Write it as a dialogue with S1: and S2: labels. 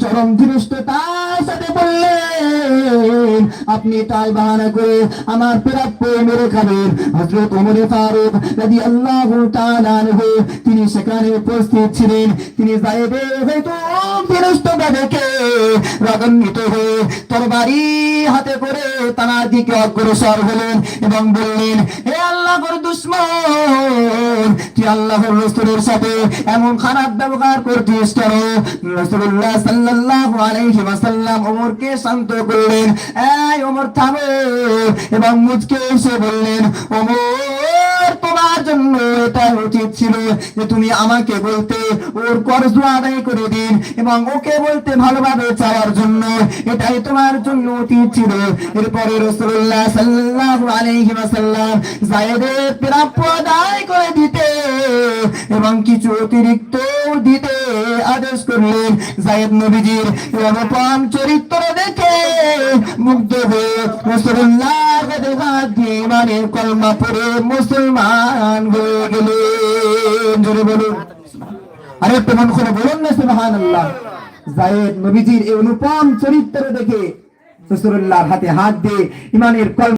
S1: চরম ধৃষ্টতার সাথে বললেন, আপনি তাই বাহানা করে আমার প্রাপ্য মেরে খাবেন। হজরত ওমরে ফারুক রাজি আল্লাহ তিনি সেখানে উপস্থিত ছিলেন। তিনি জায়েদের হয়তো ধৃষ্টতা দেখে রাগান্বিত হয়ে তরবারি হাতে করে তার দিকে অগ্রসর হলেন এবং বললেন, হে দুশ্মন তুই আল্লাহর রসুলের সাথে এমন খারাপ ব্যবহার করতিস কেন? রাসূলুল্লাহ সাল্লাল্লাহু আলাইহি ওয়াসাল্লাম ওমরকে শান্ত করলেন। এই ওমর, থামো। এবং মুচকে এসে বললেন, ওমর, তোমার জন্য এটা উচিত ছিল যে তুমি আমাকে বলতে ওর কর্জ আদায় করে দিন এবং ওকে বলতে ভালোভাবে চাওয়ার জন্য। এটাই তোমার জন্য উচিত ছিল। এরপরে রাসূলুল্লাহ সাল্লাল্লাহু আলাইহি ওয়াসাল্লাম জায়েদের প্রাপ্য আদায় করে দিতে এবং কিছু অতিরিক্ত দিতে আদেশ করলেন জায়েদ নবীজির এই চরিত্র দেখে মুগ্ধ হয়ে দিয়ে ইমানের কলমা পড়ে মুসলমান হয়ে গেলেন। জোরে বলুন। আরে প্রমাণ করে বলুন না, সুবহানাল্লাহ। জায়েদ নবীজির এই অনুপম চরিত্র দেখে রাসূলুল্লাহর হাতে হাত দিয়ে ইমানের কলমা